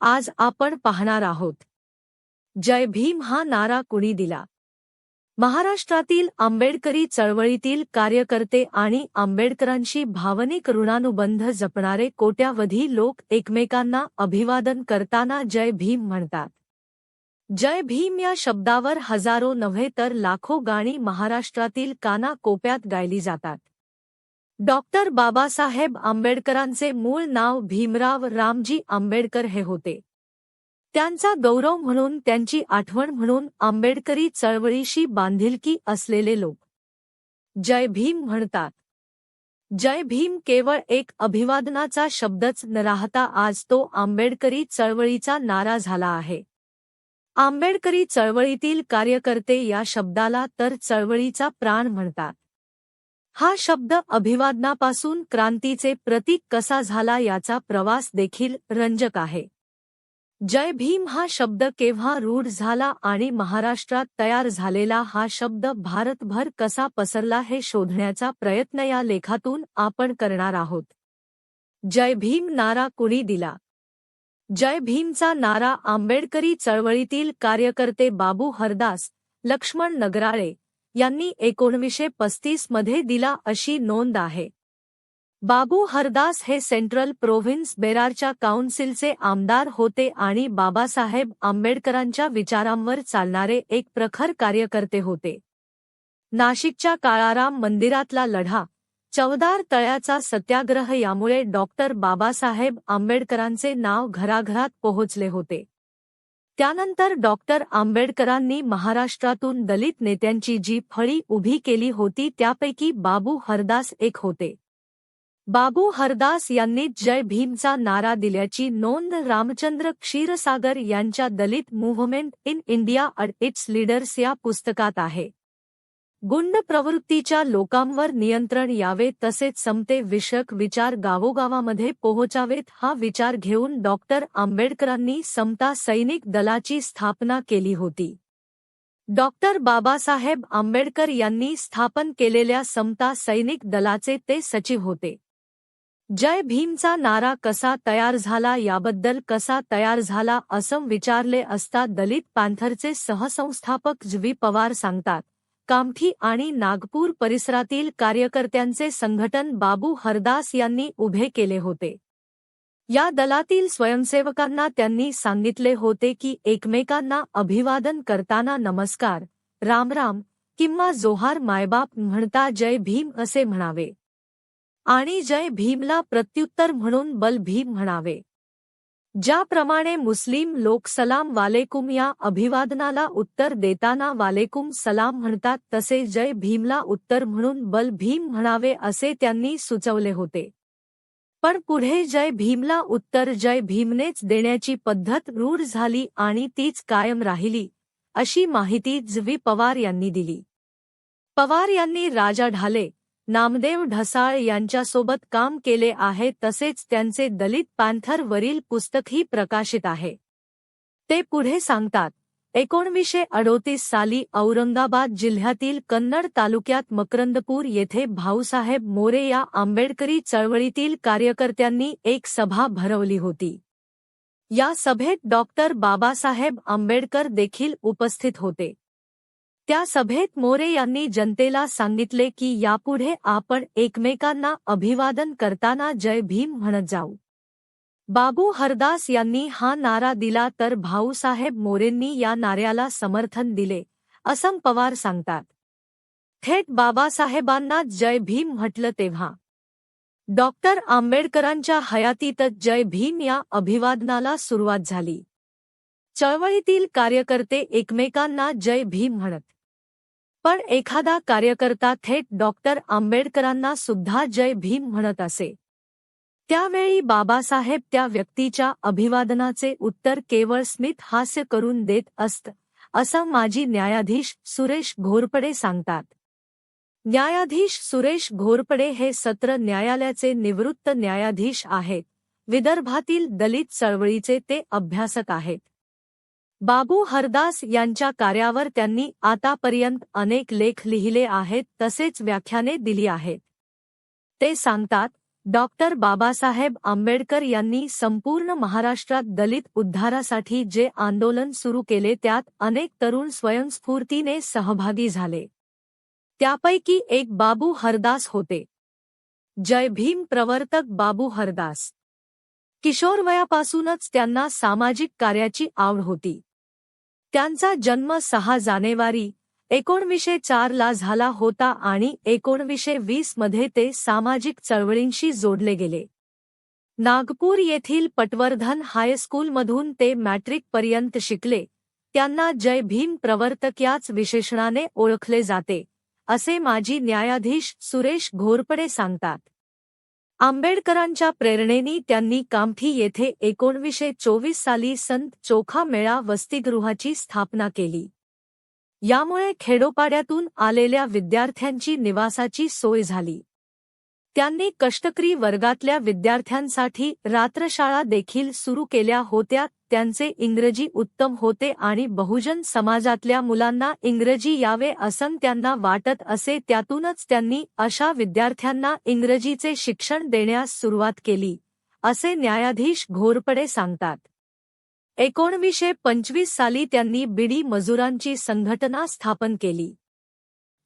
आज आपण पाहणार आहोत. जय भीम हा नारा कुणी दिला? महाराष्ट्रातील आंबेडकरी चळवळीतील कार्यकर्ते आणि आंबेडकरांशी भावनिक ऋणानुबंध जपणारे कोट्यावधी लोक एकमेकांना अभिवादन करताना जय भीम म्हणतात. जय भीम या शब्दावर हजारो नव्हे तर लाखो गाणी महाराष्ट्रातील कानाकोप्यात गायली जातात. डॉक्टर बाबासाहेब आंबेडकरांचे मूळ नाव भीमराव रामजी आंबेडकर हे होते. त्यांचा गौरव म्हणून त्यांची आठवण म्हणून आंबेडकरी चळवळीशी बांधिलकी असलेले लोक. जय भीम म्हणतात. जय भीम केवळ एक अभिवादनाचा शब्दच न राहता आज तो आंबेडकरी चळवळीचा नारा झाला आहे. आंबेडकरी चळवळीतील कार्यकर्ते या शब्दाला तर चळवळीचा प्राण म्हणतात. हा शब्द अभिवादनापासून क्रांतीचे प्रतीक कसा झाला याचा प्रवास देखील रंजक आहे. जय भीम हा शब्द केव्हा रूढ झाला आणि महाराष्ट्रात तयार झालेला हा शब्द भारतभर कसा पसरला हे शोधण्याचा प्रयत्न या लेखातून आपण करणार आहोत. जय भीम नारा कुणी दिला? जय भीमचा नारा आंबेडकरी चळवळीतील कार्यकर्ते बाबू हरदास लक्ष्मण नगराळे यांनी एकोणवीसशे पस्तीसमध्ये दिला अशी नोंद आहे. बाबू हरदास हे सेंट्रल प्रोव्हिन्स बेरारच्या काउन्सिलचे आमदार होते आणि बाबासाहेब आंबेडकरांच्या विचारांवर चालणारे एक प्रखर कार्यकर्ते होते. नाशिकच्या काळाराम मंदिरातला लढा चवदार तळ्याचा सत्याग्रह यामुळे डॉक्टर बाबासाहेब आंबेडकरांचे नाव घराघरात पोहोचले होते. त्यानंतर डॉक्टर आंबेडकरांनी महाराष्ट्रातून दलित नेत्यांची जी फळी उभी केली होती त्यापैकी बाबू हरदास एक होते. बाबू हरदास यांनी जय भीमचा नारा दिल्याची नोंद रामचंद्र क्षीरसागर यांच्या Dalit movement in India and its leaders या पुस्तकात आहे. गुंड प्रवृत्तीच्या लोकांवर नियंत्रण यावे तसेच समते विषयक विचार गावोगावामध्ये पोहोचावेत हा विचार घेऊन डॉक्टर आंबेडकरांनी समता सैनिक दलाची स्थापना केली होती. डॉक्टर बाबासाहेब आंबेडकर यांनी स्थापन केलेल्या समता सैनिक दलाचे ते सचिव होते. जय भीमचा नारा कसा तयार झाला याबद्दल कसा तयार झाला असं विचारले असता दलित पॅन्थरचे सहसंस्थापक जवी पवार सांगतात. कामठी आणि नागपूर परिसरातील कार्यकर्त्यांचे संघटन बाबू हरदास यांनी उभे केले होते. या दलातील स्वयंसेवकांना त्यांनी सांगितले होते की एकमेकांना अभिवादन करताना नमस्कार रामराम किंवा जोहार मायबाप म्हणता जय भीम असे म्हणावे. आणि जय भीमला प्रत्युत्तर म्हणून बल भीम म्हणावे. ज्याप्रमाणे मुस्लिम लोक सलाम वालेकुम या अभिवादनाला उत्तर देताना वालेकुम सलाम म्हणतात तसे जय भीमला उत्तर म्हणून बल भीम म्हणावे असे त्यांनी सुचवले होते. पण पुढे जय भीमला उत्तर जय भीमनेच देण्याची पद्धत रूढ झाली आणि तीच कायम राहिली अशी माहिती झवी पवार यांनी दिली. पवार यांनी राजा ढाले नामदेव ढसाळ यांच्यासोबत काम केले आहे तसेच त्यांचे दलित पॅन्थर वरील पुस्तकही प्रकाशित आहे. ते पुढे सांगतात एकोणवीसशे अडोतीस साली औरंगाबाद जिल्ह्यातील कन्नड तालुक्यात मकरंदपूर येथे भाऊसाहेब मोरे या आंबेडकरी चळवळीतील कार्यकर्त्यांनी एक सभा भरवली होती. या सभेत डॉक्टर बाबासाहेब आंबेडकर देखील उपस्थित होते. त्या सभेत मोरे यांनी जनतेला सांगितले की यापुढे आपण एकमेकांना अभिवादन करताना जय भीम म्हणत जाऊ. बाबू हरदास यांनी हा नारा दिला तर भाऊसाहेब मोरेंनी या नाऱ्याला समर्थन दिले असं पवार सांगतात. थेट बाबासाहेबांना जय भीम म्हटलं तेव्हा. डॉक्टर आंबेडकरांच्या हयातीतच जय भीम या अभिवादनाला सुरुवात झाली. चळवळीतील कार्यकर्ते एकमेकांना जय भीम म्हणत पण एखादा कार्यकर्ता थेट डॉक्टर आंबेडकरांना सुद्धा जय भीम म्हणत असे. त्यावेळी बाबासाहेब त्या व्यक्तीच्या अभिवादनाचे उत्तर केवळ स्मित हास्य करून देत असत असं माजी न्यायाधीश सुरेश घोरपडे सांगतात. न्यायाधीश सुरेश घोरपडे हे सत्र न्यायालयाचे निवृत्त न्यायाधीश आहेत. विदर्भातील दलित चळवळीचे ते अभ्यासक आहेत. बाबू हरदास यांच्या कार्यावर त्यांनी आतापर्यंत अनेक लेख लिहिले आहेत तसेच व्याख्याने दिली आहेत. ते सांगतात डॉक्टर बाबासाहेब आंबेडकर यांनी संपूर्ण महाराष्ट्रात दलित उद्धारासाठी जे आंदोलन सुरू केले त्यात अनेक तरुण स्वयंस्फूर्तीने सहभागी झाले. त्यापैकी एक बाबू हरदास होते. जय भीम प्रवर्तक बाबू हरदास. किशोरवयापासूनच त्यांना सामाजिक कार्याची आवड होती. त्यांचा जन्म सहा जानेवारी एकोणवीसशे चारला झाला होता आणि एकोणवीसशे वीसमध्ये ते सामाजिक चळवळींशी जोडले गेले. नागपूर येथील पटवर्धन हायस्कूलमधून ते मॅट्रिकपर्यंत शिकले. त्यांना जय भीम प्रवर्तक याच विशेषणाने ओळखले जाते असे माजी न्यायाधीश सुरेश घोरपडे सांगतात. आंबेडकरांच्या प्रेरणेनी त्यांनी कामठी येथे एकोणवीसशे चोवीस साली संत चोखा मेळा वसतिगृहाची स्थापना केली. यामुळे खेडोपाड्यातून आलेल्या विद्यार्थ्यांची निवासाची सोय झाली. त्यांनी कष्टकरी वर्गातल्या विद्यार्थ्यांसाठी रात्रशाळा देखील सुरू केल्या होत्या त्यांचे इंग्रजी उत्तम होते आणि बहुजन समाजातल्या मुलांना इंग्रजी यावे असं त्यांना वाटत असे त्यातूनच त्यांनी अशा विद्यार्थ्यांना इंग्रजीचे शिक्षण देण्यास सुरुवात केली असे न्यायाधीश घोरपडे सांगतात. एकोणवीसशे पंचवीस साली त्यांनी बिडी मजुरांची संघटना स्थापन केली.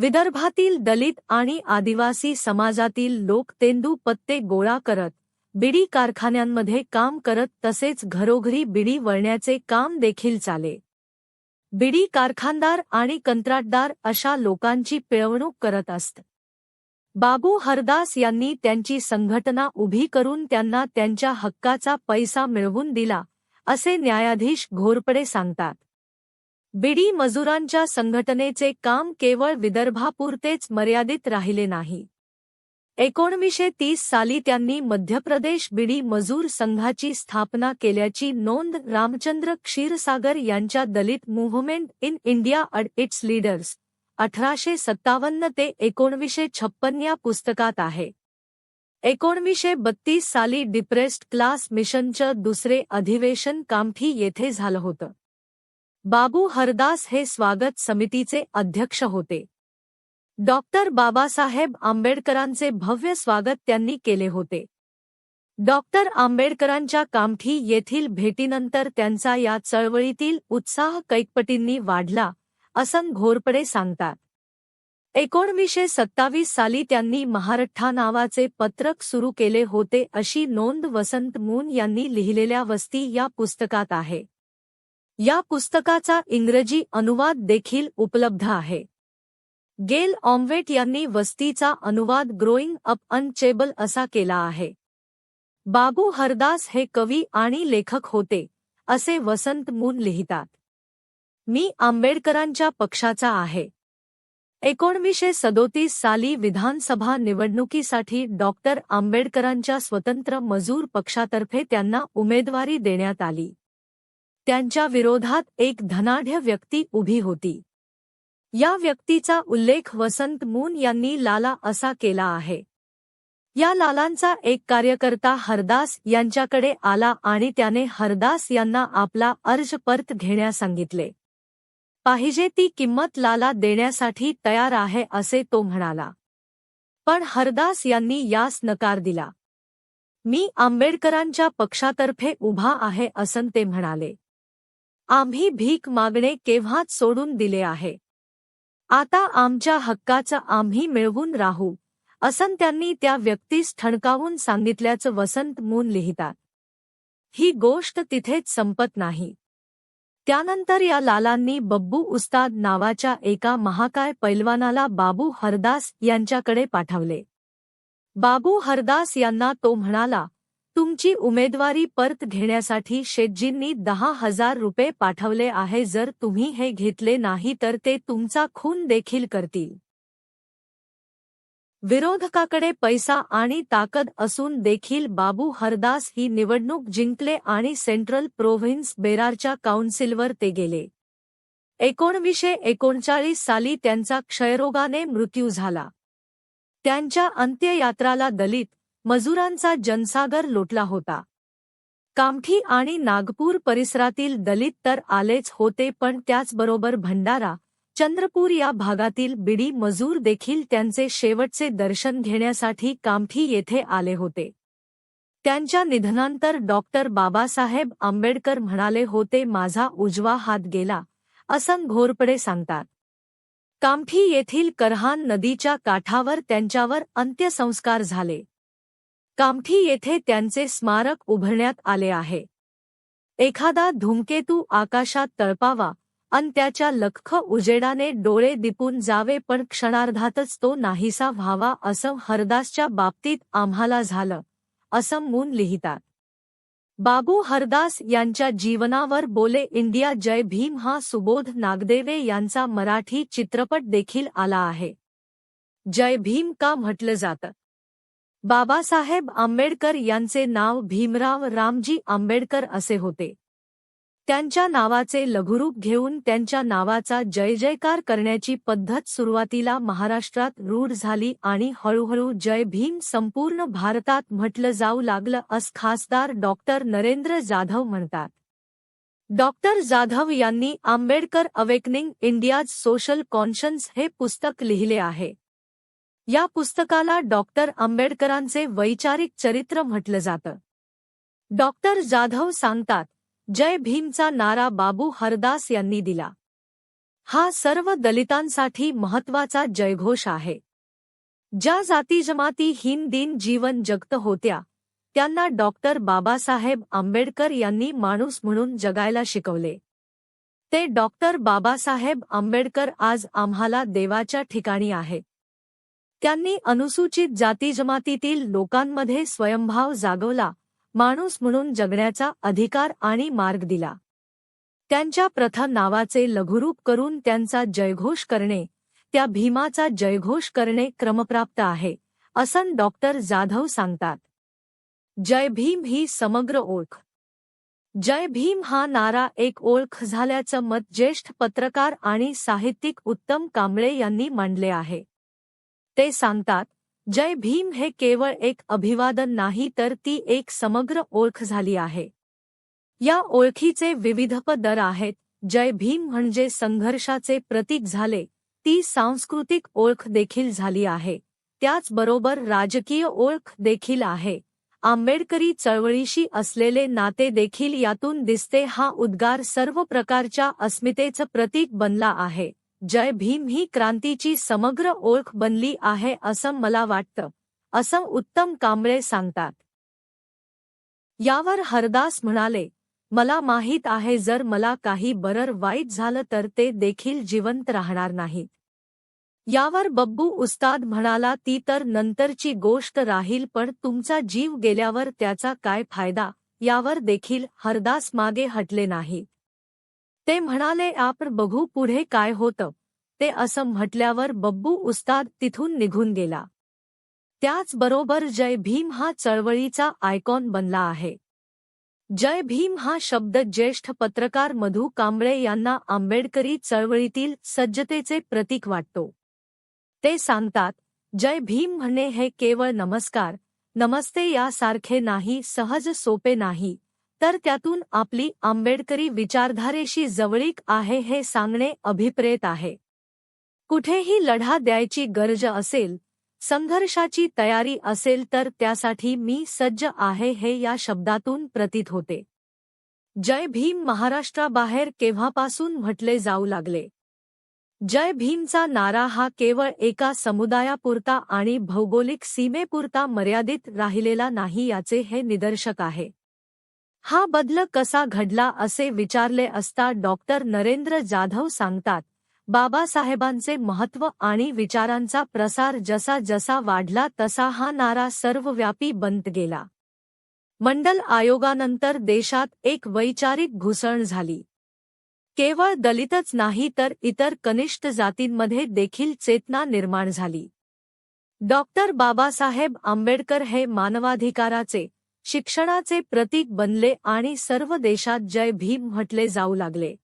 विदर्भातील दलित आणि आदिवासी समाजातील लोक तेंदू पत्ते गोळा करत बिडी कारखान्यांमध्ये काम करत तसेच घरोघरी बिडी वळण्याचे काम देखील चाले. बिडी कारखानदार आणि कंत्राटदार अशा लोकांची पिळवणूक करत असत. बाबू हरदास यांनी त्यांची संघटना उभी करून त्यांना त्यांच्या हक्काचा पैसा मिळवून दिला असे न्यायाधीश घोरपडे सांगतात. बिडी मजुरांच्या संघटनेचे काम केवळ विदर्भापुरतेच मर्यादित राहिले नाही. एकोणवीसशे तीस साली त्यांनी मध्य प्रदेश बिडी मजूर संघाची स्थापना केल्याची नोंद रामचंद्र क्षीरसागर यांच्या Dalit movement in India and its leaders अठराशे सत्तावन्न ते एकोणवीसशे छप्पन या पुस्तकात आहे. एकोणवीसशे बत्तीस साली डिप्रेस्ड क्लास मिशनचं दुसरे अधिवेशन कामठी येथे झालं होतं. बाबू हरदास हे स्वागत समितीचे अध्यक्ष होते. डॉक्टर बाबासाहेब आंबेडकरांचे भव्य स्वागत त्यांनी केले होते. डॉक्टर आंबेडकरांच्या कामठी येथील भेटीनंतर त्यांचा या चळवळीतील उत्साह कैकपटींनी वाढला असं घोरपडे सांगतात. एकोणवीसशे सत्तावीस साली त्यांनी महारठ्ठा नावाचे पत्रक सुरू केले होते अशी नोंद वसंत मून यांनी लिहिलेल्या वस्ती या पुस्तकात आहे. या पुस्तकाचा इंग्रजी अनुवाद देखील उपलब्ध आहे. गेल ऑम्वेट यांनी वस्तीचा अनुवाद ग्रोईंग अप अनचेबल असा केला आहे. बाबू हरदास हे कवी आणि लेखक होते असे वसंत मून लिहितात. मी आंबेडकरांच्या पक्षाचा आहे. एकोणवीसशे सदोतीस साली विधानसभा निवडणुकीसाठी डॉक्टर आंबेडकरांच्या स्वतंत्र मजूर पक्षातर्फे त्यांना उमेदवारी देण्यात आली. त्यांच्या विरोधात एक धनाढ्य व्यक्ती उभी होती. या व्यक्तीचा उल्लेख वसंत मून यांनी लाला असा केला आहे. या लालांचा एक कार्यकर्ता हरदास यांच्याकडे आला आणि त्याने हरदास यांना आपला अर्ज परत घेण्यास सांगितले. पाहिजे ती किंमत लाला देण्यासाठी तयार आहे असे तो म्हणाला. पण हरदास यांनी यास नकार दिला. मी आंबेडकरांच्या पक्षातर्फे उभा आहे असं ते म्हणाले. आम्ही भीक मागणे केव्हाच सोडून दिले आहे. आता आमच्या हक्काचं आम्ही मिळवून राहू असं त्यांनी त्या व्यक्तीस ठणकावून सांगितल्याचं वसंत मून लिहितात. ही गोष्ट तिथेच संपत नाही. त्यानंतर या लालांनी बब्बू उस्ताद नावाच्या एका महाकाय पैलवानाला बाबू हरदास यांच्याकडे पाठवले. बाबू हरदास यांना तो म्हणाला तुमची उमेदवारी परत घेण्यासाठी शेटजींनी दहा हजार रुपये पाठवले आहे. जर तुम्ही हे घेतले नाही तर ते तुमचा खून देखील करतील. विरोधकाकडे पैसा आणि ताकद असून देखील बाबू हरदास ही निवडणूक जिंकले आणि सेंट्रल प्रोव्हिन्स बेरारच्या काउन्सिलवर ते गेले. एकोणवीसशे एकोणचाळीस साली त्यांचा क्षयरोगाने मृत्यू झाला. त्यांच्या अंत्ययात्राला दलित मजुरांचा जनसागर लोटला होता. कामठी आणि नागपूर परिसरातील दलित तर आलेच होते पण त्याचबरोबर भंडारा चंद्रपूर या भागातील बिडी मजूर देखील त्यांचे शेवटचे दर्शन घेण्यासाठी कामठी येथे आले होते. त्यांच्या निधनांतर डॉक्टर बाबासाहेब आंबेडकर म्हणाले होते माझा उजवा हात गेला असं घोरपडे सांगतात. कामठी येथील करहान नदीच्या काठावर त्यांच्यावर अंत्यसंस्कार झाले. कामठी येथे त्यांचे स्मारक उभारण्यात आले आहे. एखादा धूमकेतू आकाशात तळपावा अन त्याच्या लख्ख उजेडाने डोळे दिपून जावे पण क्षणार्धातच तो नाहीसा व्हावा असं हरदासच्या बाबतीत आम्हाला झालं असं मून लिहितात. बाबू हरदास यांच्या जीवनावर बोले इंडिया जय भीम हा सुबोध नागदेवे यांचा मराठी चित्रपट देखील आला आहे. जय भीम का म्हटलं जातं? बाबासाहेब आंबेडकर यांचे नाव भीमराव रामजी आंबेडकर असे होते. त्यांच्या नावाचे लघुरूप घेऊन त्यांच्या नावाचा जय जयकार करण्याची पद्धत सुरुवातीला महाराष्ट्रात रूढ झाली आणि हळूहळू जय भीम संपूर्ण भारतात म्हटलं जाऊ लागलं अस खासदार डॉक्टर नरेंद्र जाधव म्हणतात. डॉक्टर जाधव यांनी Ambedkar awakening India's social conscience हे पुस्तक लिहिले आहे. या पुस्तकाला डॉक्टर आंबेडकरांचे वैचारिक चरित्र म्हटलं जातं. डॉक्टर जाधव सांगतात जय भीमचा नारा बाबू हरदास यांनी दिला. हा सर्व दलितांसाठी महत्त्वाचा जयघोष आहे. ज्या जाती जमाती हिन दिन जीवन जगत होत्या त्यांना डॉक्टर बाबासाहेब आंबेडकर यांनी माणूस म्हणून जगायला शिकवले. ते डॉक्टर बाबासाहेब आंबेडकर आज आम्हाला देवाच्या ठिकाणी आहेत त्यांनी अनुसूचित जाती जमातीतील लोकांमध्ये स्वयंभाव जागवला माणूस म्हणून जगण्याचा अधिकार आणि मार्ग दिला. त्यांच्या प्रथा नावाचे लघुरूप करून त्यांचा जयघोष करणे त्या भीमाचा जयघोष करणे क्रमप्राप्त आहे असं डॉक्टर जाधव सांगतात. जय भीम ही समग्र ओळख. जय भीम हा नारा एक ओळख झाल्याचं मत ज्येष्ठ पत्रकार आणि साहित्यिक उत्तम कांबळे यांनी मांडले आहे. ते सांगतात जय भीम हे केवळ एक अभिवादन नाही तर ती एक समग्र ओळख झाली आहे. या ओळखीचे विविधप दर आहेत. जय भीम म्हणजे संघर्षाचे प्रतीक झाले. ती सांस्कृतिक ओळख देखील झाली आहे. त्याचबरोबर राजकीय ओळख देखील आहे. आंबेडकरी चळवळीशी असलेले नाते देखील यातून दिसते. हा उद्गार सर्व प्रकारच्या अस्मितेचं प्रतीक बनला आहे. जय भीम ही क्रांतीची समग्र ओळख बनली आहे असं मला वाटतं असं उत्तम कांबळे सांगतात. यावर हरदास म्हणाले मला माहीत आहे जर मला काही बरर वाईट झालं तर ते देखील जिवंत राहणार नाहीत. यावर बब्बू उस्ताद म्हणाला ती तर नंतरची गोष्ट राहील पण तुमचा जीव गेल्यावर त्याचा काय फायदा यावर देखील हरदास मागे हटले नाहीत ते म्हणाले आपण बघू पुढे काय होतं. ते असं म्हटल्यावर बब्बू उस्ताद तिथून निघून गेला. त्याचबरोबर जय भीम हा चळवळीचा आयकॉन बनला आहे. जय भीम हा शब्द ज्येष्ठ पत्रकार मधु कांबळे यांना आंबेडकरी चळवळीतील सज्जतेचे प्रतीक वाटतो. ते सांगतात जय भीम म्हणणे हे केवळ नमस्कार नमस्ते यासारखे नाही सहज सोपे नाही तर त्यातून आपली आंबेडकरी विचारधारेशी जवळीक आहे हे सांगणे अभिप्रेत आहे. कुठेही लढा द्यायची गरज असेल संघर्षाची तयारी असेल तर त्यासाठी मी सज्ज आहे हे या शब्दातून प्रतीत होते. जय भीम महाराष्ट्राबाहेर केव्हापासून म्हटले जाऊ लागले? जय भीमचा नारा हा केवळ एका समुदायापुरता आणि भौगोलिक सीमेपुरता मर्यादित राहिलेला नाही याचे हे निदर्शक आहे. हा बदल कसा घडला असे विचारले असता डॉक्टर नरेंद्र जाधव सांगतात बाबासाहेबांचे महत्त्व आणि विचारांचा प्रसार जसा जसा वाढला तसा हा नारा सर्वव्यापी बनत गेला. मंडल आयोगानंतर देशात एक वैचारिक घुसळ झाली. केवळ दलितच नाही तर इतर कनिष्ठ जातींमध्ये देखील चेतना निर्माण झाली. डॉक्टर बाबासाहेब आंबेडकर हे मानवाधिकाराचे शिक्षणाचे प्रतीक बनले आणि सर्व देशात जय भीम म्हटले जाऊ लागले.